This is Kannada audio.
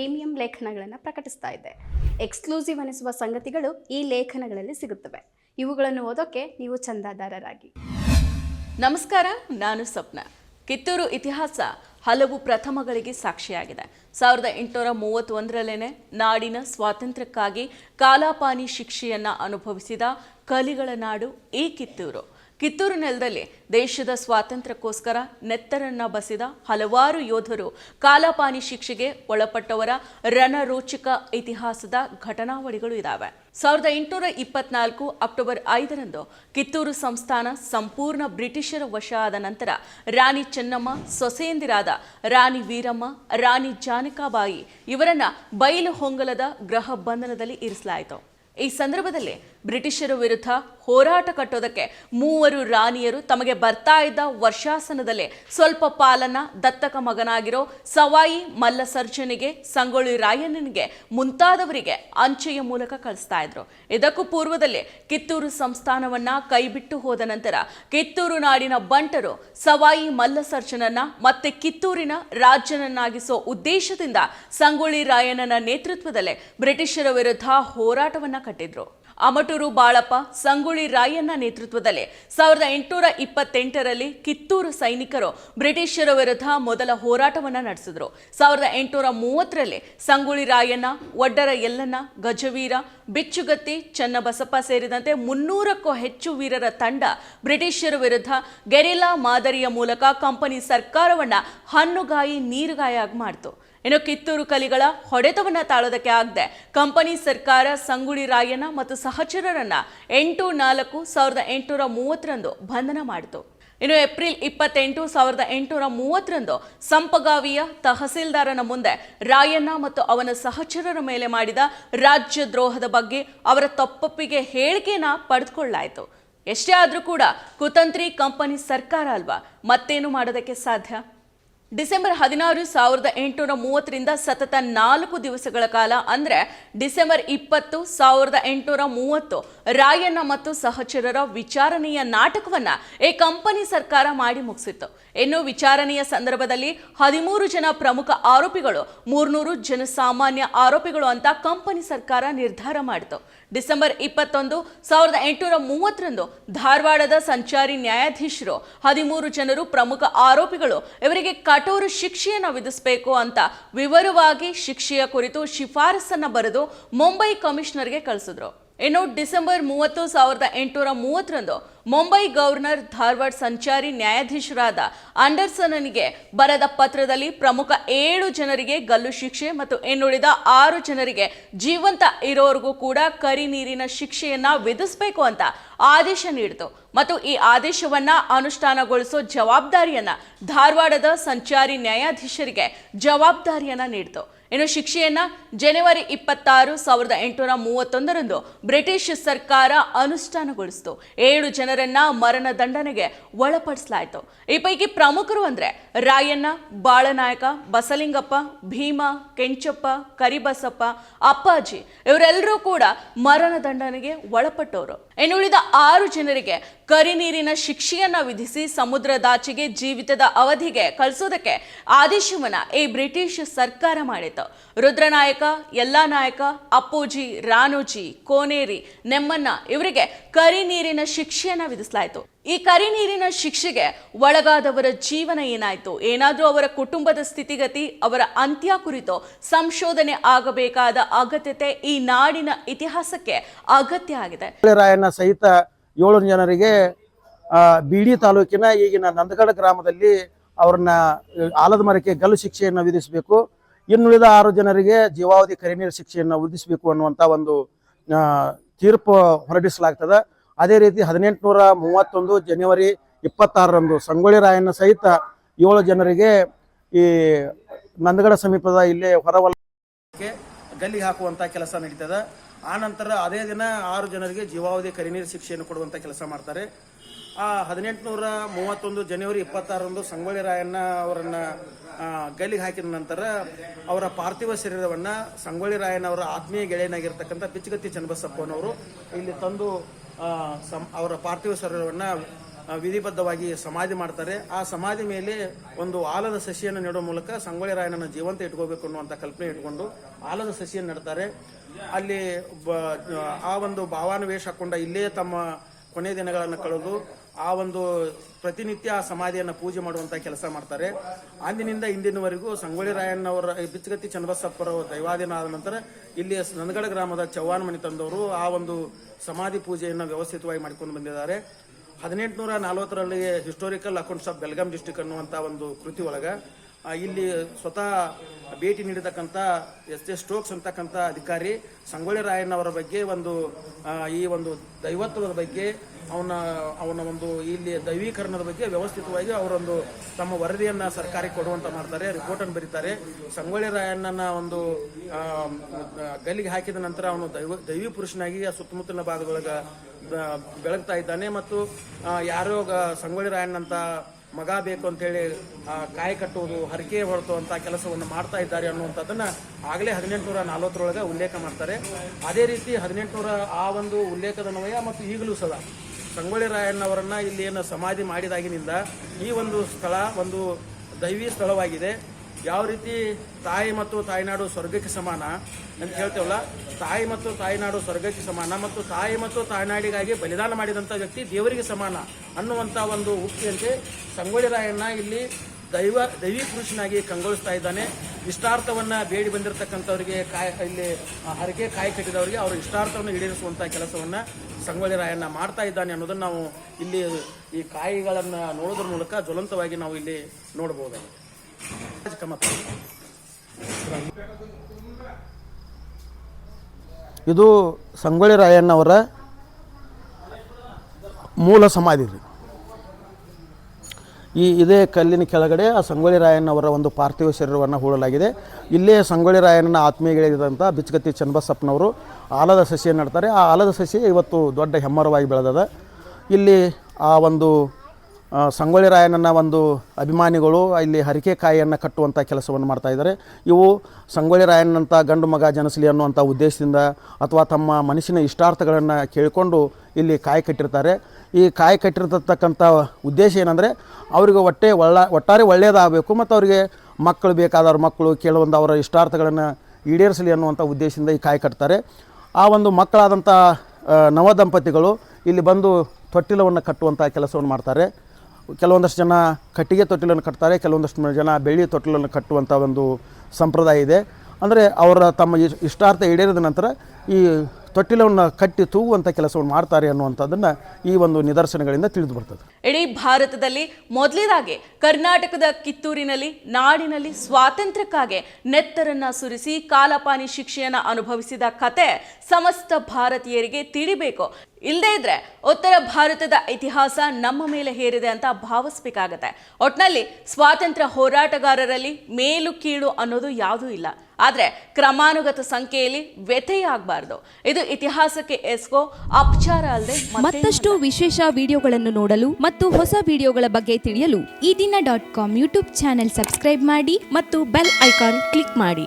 ಪ್ರೀಮಿಯಂ ಲೇಖನಗಳನ್ನು ಪ್ರಕಟಿಸ್ತಾ ಇದೆ. ಎಕ್ಸ್ಕ್ಲೂಸಿವ್ ಅನಿಸುವ ಸಂಗತಿಗಳು ಈ ಲೇಖನಗಳಲ್ಲಿ ಸಿಗುತ್ತವೆ. ಇವುಗಳನ್ನು ಓದೋಕೆ ನೀವು ಚಂದಾದಾರರಾಗಿ. ನಮಸ್ಕಾರ, ನಾನು ಸ್ವಪ್ನ. ಕಿತ್ತೂರು ಇತಿಹಾಸ ಹಲವು ಪ್ರಥಮಗಳಿಗೆ ಸಾಕ್ಷಿಯಾಗಿದೆ. ಸಾವಿರದ ಎಂಟುನೂರ ಮೂವತ್ತೊಂದರಲ್ಲೇನೆ ನಾಡಿನ ಸ್ವಾತಂತ್ರ್ಯಕ್ಕಾಗಿ ಕಾಲಾಪಾನಿ ಶಿಕ್ಷೆಯನ್ನು ಅನುಭವಿಸಿದ ಕಲಿಗಳ ನಾಡು ಈ ಕಿತ್ತೂರು. ಕಿತ್ತೂರು ನೆಲದಲ್ಲಿ ದೇಶದ ಸ್ವಾತಂತ್ರ್ಯಕ್ಕೋಸ್ಕರ ನೆತ್ತರನ್ನ ಬಸಿದ ಹಲವಾರು ಯೋಧರು ಕಾಲಪಾನಿ ಶಿಕ್ಷೆಗೆ ಒಳಪಟ್ಟವರ ರಣರೋಚಕ ಇತಿಹಾಸದ ಘಟನಾವಳಿಗಳು ಇದ್ದಾವೆ ಸಾವಿರದ ಎಂಟುನೂರ ಇಪ್ಪತ್ನಾಲ್ಕು ಅಕ್ಟೋಬರ್ ಐದರಂದು ಕಿತ್ತೂರು ಸಂಸ್ಥಾನ ಸಂಪೂರ್ಣ ಬ್ರಿಟಿಷರ ವಶ ಆದ ನಂತರ ರಾಣಿ ಚೆನ್ನಮ್ಮ, ಸೊಸೆಯಂದಿರಾದ ರಾಣಿ ವೀರಮ್ಮ, ರಾಣಿ ಜಾನಕಾಬಾಯಿ ಇವರನ್ನ ಬಯಲು ಹೊಂಗಲದ ಗೃಹ ಬಂಧನದಲ್ಲಿ ಇರಿಸಲಾಯಿತು. ಈ ಸಂದರ್ಭದಲ್ಲಿ ಬ್ರಿಟಿಷರ ವಿರುದ್ಧ ಹೋರಾಟ ಕಟ್ಟೋದಕ್ಕೆ ಮೂವರು ರಾಣಿಯರು ತಮಗೆ ಬರ್ತಾ ಇದ್ದ ವರ್ಷಾಸನದಲ್ಲೇ ಸ್ವಲ್ಪ ಪಾಲನ ದತ್ತಕ ಮಗನಾಗಿರೋ ಸವಾಯಿ ಮಲ್ಲಸರ್ಜನಿಗೆ, ಸಂಗೊಳ್ಳಿ ರಾಯಣ್ಣನಿಗೆ ಮುಂತಾದವರಿಗೆ ಅಂಚೆಯ ಮೂಲಕ ಕಳಿಸ್ತಾ ಇದ್ರು. ಇದಕ್ಕೂ ಪೂರ್ವದಲ್ಲಿ ಕಿತ್ತೂರು ಸಂಸ್ಥಾನವನ್ನ ಕೈಬಿಟ್ಟು ಹೋದ ನಂತರ ಕಿತ್ತೂರು ನಾಡಿನ ಬಂಟರು ಸವಾಯಿ ಮಲ್ಲಸರ್ಜನನ್ನ ಮತ್ತೆ ಕಿತ್ತೂರಿನ ರಾಜ್ಯನನ್ನಾಗಿಸೋ ಉದ್ದೇಶದಿಂದ ಸಂಗೊಳ್ಳಿ ರಾಯಣ್ಣನ ನೇತೃತ್ವದಲ್ಲೇ ಬ್ರಿಟಿಷರ ವಿರುದ್ಧ ಹೋರಾಟವನ್ನ ಕಟ್ಟಿದ್ರು. ಅಮಟೂರು ಬಾಳಪ್ಪ, ಸಂಗೊಳ್ಳಿ ರಾಯಣ್ಣ ನೇತೃತ್ವದಲ್ಲಿ ಸಾವಿರದ ಎಂಟುನೂರ ಇಪ್ಪತ್ತೆಂಟರಲ್ಲಿ ಕಿತ್ತೂರು ಸೈನಿಕರು ಬ್ರಿಟಿಷರ ವಿರುದ್ಧ ಮೊದಲ ಹೋರಾಟವನ್ನು ನಡೆಸಿದ್ರು. ಸಾವಿರದ ಎಂಟುನೂರ ಮೂವತ್ತರಲ್ಲಿ ಸಂಗೊಳ್ಳಿ ರಾಯಣ್ಣ ಒಡ್ಡರ ಯಲ್ಲಣ್ಣ, ಗಜವೀರ, ಬಿಚ್ಚುಗತ್ತಿ, ಚನ್ನಬಸಪ್ಪ ಸೇರಿದಂತೆ ಮುನ್ನೂರಕ್ಕೂ ಹೆಚ್ಚು ವೀರರ ತಂಡ ಬ್ರಿಟಿಷರ ವಿರುದ್ಧ ಗೆರಿಲಾ ಮಾದರಿಯ ಮೂಲಕ ಕಂಪನಿ ಸರ್ಕಾರವನ್ನ ಹಣ್ಣುಗಾಯಿ, ನೀರುಗಾಯಾಗಿ ಮಾಡ್ತು. ಇನ್ನು ಕಿತ್ತೂರು ಕಲಿಗಳ ಹೊಡೆತವನ್ನ ತಾಳೋದಕ್ಕೆ ಆಗದೆ ಕಂಪನಿ ಸರ್ಕಾರ ಸಂಗುಳಿ ರಾಯಣ್ಣ ಮತ್ತು ಸಹಚರರನ್ನ ಎಂಟು ನಾಲ್ಕು ಸಾವಿರದ ಎಂಟುನೂರ ಮೂವತ್ತರಂದು ಬಂಧನ ಮಾಡಿತು. ಇನ್ನು ಏಪ್ರಿಲ್ ಇಪ್ಪತ್ತೆಂಟು ಸಾವಿರದ ಎಂಟುನೂರ ಮೂವತ್ತರಂದು ಸಂಪಗಾವಿಯ ತಹಸೀಲ್ದಾರನ ಮುಂದೆ ರಾಯಣ್ಣ ಮತ್ತು ಅವನ ಸಹಚರರ ಮೇಲೆ ಮಾಡಿದ ರಾಜ್ಯ ದ್ರೋಹದ ಬಗ್ಗೆ ಅವರ ತಪ್ಪಪ್ಪಿಗೆ ಹೇಳಿಕೆನ ಪಡೆದುಕೊಳ್ಳಾಯಿತು ಎಷ್ಟೇ ಆದರೂ ಕೂಡ ಕುತಂತ್ರಿ ಕಂಪನಿ ಸರ್ಕಾರ ಅಲ್ವಾ ಮತ್ತೇನು ಮಾಡೋದಕ್ಕೆ ಸಾಧ್ಯ? ಡಿಸೆಂಬರ್ ಹದಿನಾರು ಸಾವಿರದ ಎಂಟುನೂರ ಮೂವತ್ತರಿಂದ ಸತತ ನಾಲ್ಕು ದಿವಸಗಳ ಕಾಲ ಅಂದ್ರೆ ಡಿಸೆಂಬರ್ ಇಪ್ಪತ್ತು ಸಾವಿರದ ಎಂಟುನೂರ ಮೂವತ್ತು ರಾಯಣ್ಣ ಮತ್ತು ಸಹಚರರ ವಿಚಾರಣೆಯ ನಾಟಕವನ್ನ ಈ ಕಂಪನಿ ಸರ್ಕಾರ ಮಾಡಿ ಮುಗಿಸಿತ್ತು. ಇನ್ನು ವಿಚಾರಣೆಯ ಸಂದರ್ಭದಲ್ಲಿ ಹದಿಮೂರು ಜನ ಪ್ರಮುಖ ಆರೋಪಿಗಳು, ಮೂರ್ನೂರು ಜನಸಾಮಾನ್ಯ ಆರೋಪಿಗಳು ಅಂತ ಕಂಪನಿ ಸರ್ಕಾರ ನಿರ್ಧಾರ ಮಾಡಿತು. ಡಿಸೆಂಬರ್ ಇಪ್ಪತ್ತೊಂದು ಸಾವಿರದ ಎಂಟುನೂರ ಮೂವತ್ತರಂದು ಧಾರವಾಡದ ಸಂಚಾರಿ ನ್ಯಾಯಾಧೀಶರು ಹದಿಮೂರು ಜನರು ಪ್ರಮುಖ ಆರೋಪಿಗಳು ಇವರಿಗೆ ಕಠೋರ ಶಿಕ್ಷೆಯನ್ನು ವಿಧಿಸಬೇಕು ಅಂತ ವಿವರವಾಗಿ ಶಿಕ್ಷೆಯ ಕುರಿತು ಶಿಫಾರಸನ್ನು ಬರೆದು ಮುಂಬೈ ಕಮಿಷನರ್ಗೆ ಕಳಿಸಿದ್ರು. ಇನ್ನು ಡಿಸೆಂಬರ್ ಮೂವತ್ತು ಸಾವಿರದ ಎಂಟುನೂರ ಮೂವತ್ತರಂದು ಮುಂಬೈ ಗವರ್ನರ್ ಧಾರವಾಡ ಸಂಚಾರಿ ನ್ಯಾಯಾಧೀಶರಾದ ಅಂಡರ್ಸನನಿಗೆ ಬರೆದ ಪತ್ರದಲ್ಲಿ ಪ್ರಮುಖ ಏಳು ಜನರಿಗೆ ಗಲ್ಲು ಶಿಕ್ಷೆ ಮತ್ತು ಇನ್ನುಳಿದ ಆರು ಜನರಿಗೆ ಜೀವಂತ ಇರೋರಿಗೂ ಕೂಡ ಕರಿ ನೀರಿನ ಶಿಕ್ಷೆಯನ್ನ ವಿಧಿಸಬೇಕು ಅಂತ ಆದೇಶ ನೀಡಿತು. ಮತ್ತು ಈ ಆದೇಶವನ್ನ ಅನುಷ್ಠಾನಗೊಳಿಸೋ ಜವಾಬ್ದಾರಿಯನ್ನ ಧಾರವಾಡದ ಸಂಚಾರಿ ನ್ಯಾಯಾಧೀಶರಿಗೆ ಜವಾಬ್ದಾರಿಯನ್ನ ನೀಡಿತು. ಇನ್ನು ಶಿಕ್ಷೆಯನ್ನ ಜನವರಿ ಇಪ್ಪತ್ತಾರು ಸಾವಿರದ ಎಂಟುನೂರ ಮೂವತ್ತೊಂದರಂದು ಬ್ರಿಟಿಷ್ ಸರ್ಕಾರ ಅನುಷ್ಠಾನಗೊಳಿಸಿತು. ಏಳು ಜನರನ್ನ ಮರಣ ದಂಡನೆಗೆ ಒಳಪಡಿಸಲಾಯಿತು. ಈ ಪೈಕಿ ಪ್ರಮುಖರು ಅಂದ್ರೆ ರಾಯಣ್ಣ, ಬಾಳನಾಯಕ, ಬಸಲಿಂಗಪ್ಪ, ಭೀಮ, ಕೆಂಚಪ್ಪ, ಕರಿಬಸಪ್ಪ, ಅಪ್ಪಾಜಿ ಇವರೆಲ್ಲರೂ ಕೂಡ ಮರಣ ದಂಡನೆಗೆ ಒಳಪಟ್ಟವರು. ಇನ್ನುಳಿದ ಆರು ಜನರಿಗೆ ಕರಿನೀರಿನ ಶಿಕ್ಷೆಯನ್ನ ವಿಧಿಸಿ ಸಮುದ್ರದಾಚೆಗೆ ಜೀವಿತದ ಅವಧಿಗೆ ಕಳಿಸೋದಕ್ಕೆ ಆದೇಶವನ್ನ ಈ ಬ್ರಿಟಿಷ್ ಸರ್ಕಾರ ರುದ್ರನಾಯಕ ಎಲ್ಲ ನಾಯಕ, ಅಪ್ಪೂಜಿ ರಾನುಜಿ ಕೋನೇರಿ, ನೆಮ್ಮಣ್ಣ ಇವರಿಗೆ ಕರಿ ನೀರಿನ ಶಿಕ್ಷೆಯನ್ನ ವಿಧಿಸಲಾಯಿತು. ಈ ಕರಿ ನೀರಿನ ಶಿಕ್ಷೆಗೆ ಒಳಗಾದವರ ಜೀವನ ಏನಾಯ್ತು? ಏನಾದ್ರೂ ಅವರ ಕುಟುಂಬದ ಸ್ಥಿತಿಗತಿ, ಅವರ ಅಂತ್ಯ ಕುರಿತು ಸಂಶೋಧನೆ ಆಗಬೇಕಾದ ಅಗತ್ಯತೆ ಈ ನಾಡಿನ ಇತಿಹಾಸಕ್ಕೆ ಅಗತ್ಯ ಆಗಿದೆ. ರಾಯಣ್ಣ ಸಹಿತ ಏಳು ಜನರಿಗೆ ಬೀಡಿ ತಾಲೂಕಿನ ಈಗಿನ ನಂದಗಡ ಗ್ರಾಮದಲ್ಲಿ ಅವ್ರನ್ನ ಆಲದ ಮರಕ್ಕೆ ಗಲ್ಲು ಶಿಕ್ಷೆಯನ್ನು ವಿಧಿಸಬೇಕು. ಇನ್ನುಳಿದ ಆರು ಜನರಿಗೆ ಜೀವಾವಧಿ ಕರಿನೀರು ಶಿಕ್ಷೆಯನ್ನು ವಿಧಿಸಬೇಕು ಅನ್ನುವಂಥ ಒಂದು ತೀರ್ಪು ಹೊರಡಿಸಲಾಗ್ತದೆ. ಅದೇ ರೀತಿ ಹದಿನೆಂಟುನೂರ ಮೂವತ್ತೊಂದು ಜನವರಿ ಇಪ್ಪತ್ತಾರರಂದು ಸಂಗೊಳ್ಳಿ ರಾಯಣ್ಣ ಸಹಿತ ಏಳು ಜನರಿಗೆ ಈ ನಂದಗಡ ಸಮೀಪದ ಇಲ್ಲೇ ಹೊರವಲಕ್ಕೆ ಗಲ್ಲಿಗೆ ಹಾಕುವಂಥ ಕೆಲಸ ನಡೀತದೆ. ಆ ನಂತರ ಅದೇ ದಿನ ಆರು ಜನರಿಗೆ ಜೀವಾವಧಿ ಕರಿನೀರು ಶಿಕ್ಷೆಯನ್ನು ಕೊಡುವಂಥ ಕೆಲಸ ಮಾಡ್ತಾರೆ. ಆ, ಹದಿನೆಂಟುನೂರ ಮೂವತ್ತೊಂದು ಜನವರಿ ಇಪ್ಪತ್ತಾರರಂದು ಸಂಗೊಳ್ಳಿ ರಾಯಣ್ಣ ಅವರನ್ನ ಗೈಲಿಗೆ ಹಾಕಿದ ನಂತರ ಅವರ ಪಾರ್ಥಿವ ಶರೀರವನ್ನ ಸಂಗೊಳ್ಳಿ ರಾಯಣ್ಣ ಅವರ ಆತ್ಮೀಯ ಗೆಳೆಯನಾಗಿರ್ತಕ್ಕಂಥ ಪಿಚ್ಚುಗತ್ತಿ ಚನ್ನಬಸಪ್ಪನವರು ಇಲ್ಲಿ ತಂದು ಸಂ- ಅವರ ಪಾರ್ಥಿವ ಶರೀರವನ್ನ ವಿಧಿಬದ್ಧವಾಗಿ ಸಮಾಧಿ ಮಾಡ್ತಾರೆ. ಆ ಸಮಾಧಿ ಮೇಲೆ ಒಂದು ಆಲದ ಸಸಿಯನ್ನು ನೆಡುವ ಮೂಲಕ ಸಂಗೊಳ್ಳಿ ರಾಯಣ್ಣನ ಜೀವಂತ ಇಟ್ಕೋಬೇಕು ಅನ್ನುವಂಥ ಕಲ್ಪನೆ ಇಟ್ಕೊಂಡು ಆಲದ ಸಸಿಯನ್ನು ನೆಡ್ತಾರೆ. ಅಲ್ಲಿ ಆ ಒಂದು ಭಾವಾನುವೇಶ ಹಾಕೊಂಡ ಇಲ್ಲೇ ತಮ್ಮ ಕೊನೆಯ ದಿನಗಳನ್ನು ಕಳೆದು ಆ ಒಂದು ಪ್ರತಿನಿತ್ಯ ಆ ಸಮಾಧಿಯನ್ನು ಪೂಜೆ ಮಾಡುವಂಥ ಕೆಲಸ ಮಾಡ್ತಾರೆ. ಅಂದಿನಿಂದ ಇಂದಿನವರೆಗೂ ಸಂಗೊಳ್ಳಿ ರಾಯಣ್ಣವರ ಬಿಚ್ಚಗತ್ತಿ ಚನ್ನಬಸಪ್ಪರ ದೈವಾಧೀನ ಆದ ನಂತರ ಇಲ್ಲಿ ನಂದಗಡ ಗ್ರಾಮದ ಚವ್ಹಾಣ ಮನೆ ತಂದವರು ಆ ಒಂದು ಸಮಾಧಿ ಪೂಜೆಯನ್ನು ವ್ಯವಸ್ಥಿತವಾಗಿ ಮಾಡಿಕೊಂಡು ಬಂದಿದ್ದಾರೆ. ಹದಿನೆಂಟುನೂರ ನಲವತ್ತರಲ್ಲಿ historical accounts of Belgaum district ಅನ್ನುವಂಥ ಒಂದು ಕೃತಿ ಒಳಗ ಇಲ್ಲಿ ಸ್ವತಃ ಭೇಟಿ ನೀಡತಕ್ಕಂಥ ಎಸ್ ಎಸ್ ಸ್ಟೋಕ್ಸ್ ಅಂತಕ್ಕಂಥ ಅಧಿಕಾರಿ ಸಂಗೊಳ್ಳಿ ರಾಯಣ್ಣವರ ಬಗ್ಗೆ ಒಂದು ಈ ಒಂದು ದೈವತ್ವದ ಬಗ್ಗೆ, ಅವನ ಅವನ ಒಂದು ಇಲ್ಲಿ ದೈವೀಕರಣದ ಬಗ್ಗೆ ವ್ಯವಸ್ಥಿತವಾಗಿ ಅವರೊಂದು ತಮ್ಮ ವರದಿಯನ್ನು ಸರ್ಕಾರಕ್ಕೆ ಕೊಡುವಂತ ಮಾಡ್ತಾರೆ ರಿಪೋರ್ಟನ್ನು ಬರೀತಾರೆ. ಸಂಗೊಳ್ಳಿ ರಾಯಣ್ಣನ ಒಂದು ಗಲ್ಲಿಗೆ ಹಾಕಿದ ನಂತರ ಅವನು ದೈವ, ದೈವಿ ಪುರುಷನಾಗಿ ಆ ಸುತ್ತಮುತ್ತಲಿನ ಭಾಗದೊಳಗೆ ಬೆಳಗ್ತಾ ಇದ್ದಾನೆ ಮತ್ತು ಯಾರೋ ಸಂಗೊಳ್ಳಿ ರಾಯಣ್ಣಂತ ಮಗ ಬೇಕು ಅಂತೇಳಿ ಕಾಯಿ ಕಟ್ಟುವುದು, ಹರಕೆ ಅಂತ ಕೆಲಸವನ್ನು ಮಾಡ್ತಾ ಇದ್ದಾರೆ ಅನ್ನುವಂಥದ್ದನ್ನ ಆಗಲೇ ಹದಿನೆಂಟುನೂರ ನಲವತ್ತರೊಳಗೆ ಉಲ್ಲೇಖ ಮಾಡ್ತಾರೆ. ಅದೇ ರೀತಿ ಹದಿನೆಂಟುನೂರ ಆ ಒಂದು ಉಲ್ಲೇಖದ ನವಯ ಮತ್ತು ಈಗಲೂ ಸದಾ. ಸಂಗೊಳ್ಳಿ ರಾಯಣ್ಣವರನ್ನ ಇಲ್ಲಿ ಏನು ಸಮಾಧಿ ಮಾಡಿದಾಗಿನಿಂದ ಈ ಒಂದು ಸ್ಥಳ ಒಂದು ದೈವಿ ಸ್ಥಳವಾಗಿದೆ. ಯಾವ ರೀತಿ ತಾಯಿ ಮತ್ತು ತಾಯಿನಾಡು ಸ್ವರ್ಗಕ್ಕೆ ಸಮಾನ ಅಂತ ಹೇಳ್ತೇವಲ್ಲ, ತಾಯಿ ಮತ್ತು ತಾಯಿನಾಡು ಸ್ವರ್ಗಕ್ಕೆ ಸಮಾನ ಮತ್ತು ತಾಯಿ ಮತ್ತು ತಾಯ್ನಾಡಿಗಾಗಿ ಬಲಿದಾನ ಮಾಡಿದಂಥ ವ್ಯಕ್ತಿ ದೇವರಿಗೆ ಸಮಾನ ಅನ್ನುವಂಥ ಒಂದು ಉಕ್ತಿಯಂತೆ ಸಂಗೊಳ್ಳಿ ರಾಯಣ್ಣ ಇಲ್ಲಿ ದೈವ, ದೈವಿ ಪುರುಷನಾಗಿ ಕಂಗೊಳಿಸ್ತಾ ಇದ್ದಾನೆ ಇಷ್ಟಾರ್ಥವನ್ನು ಬೇಡಿ ಬಂದಿರತಕ್ಕಂಥವರಿಗೆ ಕಾಯಿ, ಇಲ್ಲಿ ಹರಕೆ ಕಾಯಿ ಕಟ್ಟಿದವರಿಗೆ ಅವರ ಇಷ್ಟಾರ್ಥವನ್ನು ಈಡೇರಿಸುವಂಥ ಕೆಲಸವನ್ನು ಸಂಗೊಳ್ಳಿ ರಾಯಣ್ಣ ಮಾಡ್ತಾ ಇದ್ದಾನೆ ಅನ್ನೋದನ್ನು ನಾವು ಇಲ್ಲಿ ಈ ಕಾಯಿಗಳನ್ನು ನೋಡೋದ್ರ ಮೂಲಕ ಜ್ವಲಂತವಾಗಿ ನಾವು ಇಲ್ಲಿ ನೋಡಬಹುದಾಗಿದೆ ಕಮತ. ಇದು ಸಂಗೊಳ್ಳಿ ರಾಯಣ್ಣವರ ಮೂಲ ಸಮಾಧಿ ರೀ. ಈ ಇದೇ ಕಲ್ಲಿನ ಕೆಳಗಡೆ ಆ ಸಂಗೊಳ್ಳಿ ರಾಯಣ್ಣವರ ಒಂದು ಪಾರ್ಥಿವ ಶರೀರವನ್ನು ಹೂಡಲಾಗಿದೆ ಇಲ್ಲೇ ಸಂಗೊಳ್ಳಿ ರಾಯಣ್ಣನ ಆತ್ಮೀಯಗಳಿದಂಥ ಬಿಚ್ಚಗತ್ತಿ ಚನ್ನಬಸಪ್ಪನವರು ಆಲದ ಸಸಿಯನ್ನು ನಡ್ತಾರೆ. ಆ ಆಲದ ಸಸಿ ಇವತ್ತು ದೊಡ್ಡ ಹೆಮ್ಮರವಾಗಿ ಬೆಳೆದದ. ಇಲ್ಲಿ ಆ ಒಂದು ಸಂಗೊಳ್ಳಿ ರಾಯಣ್ಣನ ಒಂದು ಅಭಿಮಾನಿಗಳು ಇಲ್ಲಿ ಹರಿಕೆ ಕಾಯಿಯನ್ನು ಕಟ್ಟುವಂಥ ಕೆಲಸವನ್ನು ಮಾಡ್ತಾ ಇದ್ದಾರೆ. ಇವು ಸಂಗೊಳ್ಳಿ ರಾಯಣ್ಣಂಥ ಗಂಡು ಮಗ ಜನಿಸಲಿ ಅನ್ನುವಂಥ ಉದ್ದೇಶದಿಂದ ಅಥವಾ ತಮ್ಮ ಮನಸ್ಸಿನ ಇಷ್ಟಾರ್ಥಗಳನ್ನು ಕೇಳಿಕೊಂಡು ಇಲ್ಲಿ ಕಾಯಿ ಕಟ್ಟಿರ್ತಾರೆ. ಈ ಕಾಯಿ ಕಟ್ಟಿರ್ತಕ್ಕಂಥ ಉದ್ದೇಶ ಏನಂದರೆ ಅವರಿಗೆ ಒಟ್ಟೆ ಒಳ್ಳ ಒಟ್ಟಾರೆ ಒಳ್ಳೆಯದಾಗಬೇಕು ಮತ್ತು ಅವರಿಗೆ ಮಕ್ಕಳು ಬೇಕಾದವ್ರ ಮಕ್ಕಳು ಕೆಲವೊಂದು ಅವರ ಇಷ್ಟಾರ್ಥಗಳನ್ನು ಈಡೇರಿಸಲಿ ಅನ್ನುವಂಥ ಉದ್ದೇಶದಿಂದ ಈ ಕಾಯಿ ಕಟ್ತಾರೆ. ಆ ಒಂದು ಮಕ್ಕಳಾದಂಥ ಆ, ನವ ದಂಪತಿಗಳು ಇಲ್ಲಿ ಬಂದು ತೊಟ್ಟಿಲವನ್ನು ಕಟ್ಟುವಂಥ ಕೆಲಸವನ್ನು ಮಾಡ್ತಾರೆ. ಕೆಲವೊಂದಷ್ಟು ಜನ ಕಟ್ಟಿಗೆ ತೊಟ್ಟಿಲನ್ನು ಕಟ್ತಾರೆ ಕೆಲವೊಂದಷ್ಟು ಜನ ಬೆಳ್ಳಿ ತೊಟ್ಟಿಲನ್ನು ಕಟ್ಟುವಂಥ ಒಂದು ಸಂಪ್ರದಾಯ ಇದೆ. ಅಂದರೆ ಅವರ ತಮ್ಮ ಇಷ್- ಇಷ್ಟಾರ್ಥ ಈಡೇರಿದ ನಂತರ ಈ ತೊಟ್ಟಿಲವನ್ನು ಕಟ್ಟಿ ತೂಗುವಂಥ ಕೆಲಸವನ್ನು ಮಾಡ್ತಾರೆ ಅನ್ನುವಂಥದ್ದನ್ನು ಈ ಒಂದು ನಿದರ್ಶನಗಳಿಂದ ತಿಳಿದು ಬರ್ತದೆ. ಇಡೀ ಭಾರತದಲ್ಲಿ ಮೊದಲನೇದಾಗಿ ಕರ್ನಾಟಕದ ಕಿತ್ತೂರಿನಲ್ಲಿ, ನಾಡಿನಲ್ಲಿ ಸ್ವಾತಂತ್ರ್ಯಕ್ಕಾಗಿ ನೆತ್ತರನ್ನು ಸುರಿಸಿ ಕಾಲಪಾನಿ ಶಿಕ್ಷೆಯನ್ನು ಅನುಭವಿಸಿದ ಕತೆ ಸಮಸ್ತ ಭಾರತೀಯರಿಗೆ ತಿಳಿಬೇಕು. ಇಲ್ಲದೇ ಇದ್ರೆ ಉತ್ತರ ಭಾರತದ ಇತಿಹಾಸ ನಮ್ಮ ಮೇಲೆ ಹೇರಿದೆ ಅಂತ ಭಾವಿಸ್ಬೇಕಾಗತ್ತೆ. ಒಟ್ನಲ್ಲಿ ಸ್ವಾತಂತ್ರ್ಯ ಹೋರಾಟಗಾರರಲ್ಲಿ ಮೇಲು ಕೀಳು ಅನ್ನೋದು ಯಾವುದೂ ಇಲ್ಲ. ಆದ್ರೆ ಕ್ರಮಾನುಗತ ಸಂಖ್ಯೆಯಲ್ಲಿ ವ್ಯಥೆಯಾಗಬಾರ್ದು. ಇದು ಇತಿಹಾಸಕ್ಕೆ ಎಸ್ಕೋ, ಅಪಚಾರ ಅಲ್ಲದೆ ಮತ್ತಷ್ಟು ವಿಶೇಷ ವಿಡಿಯೋಗಳನ್ನು ನೋಡಲು ಮತ್ತು ಹೊಸ ವಿಡಿಯೋಗಳ ಬಗ್ಗೆ ತಿಳಿಯಲು Eedina dot com YouTube channel subscribe ಮಾಡಿ ಮತ್ತು ಬೆಲ್ ಐಕಾನ್ ಕ್ಲಿಕ್ ಮಾಡಿ.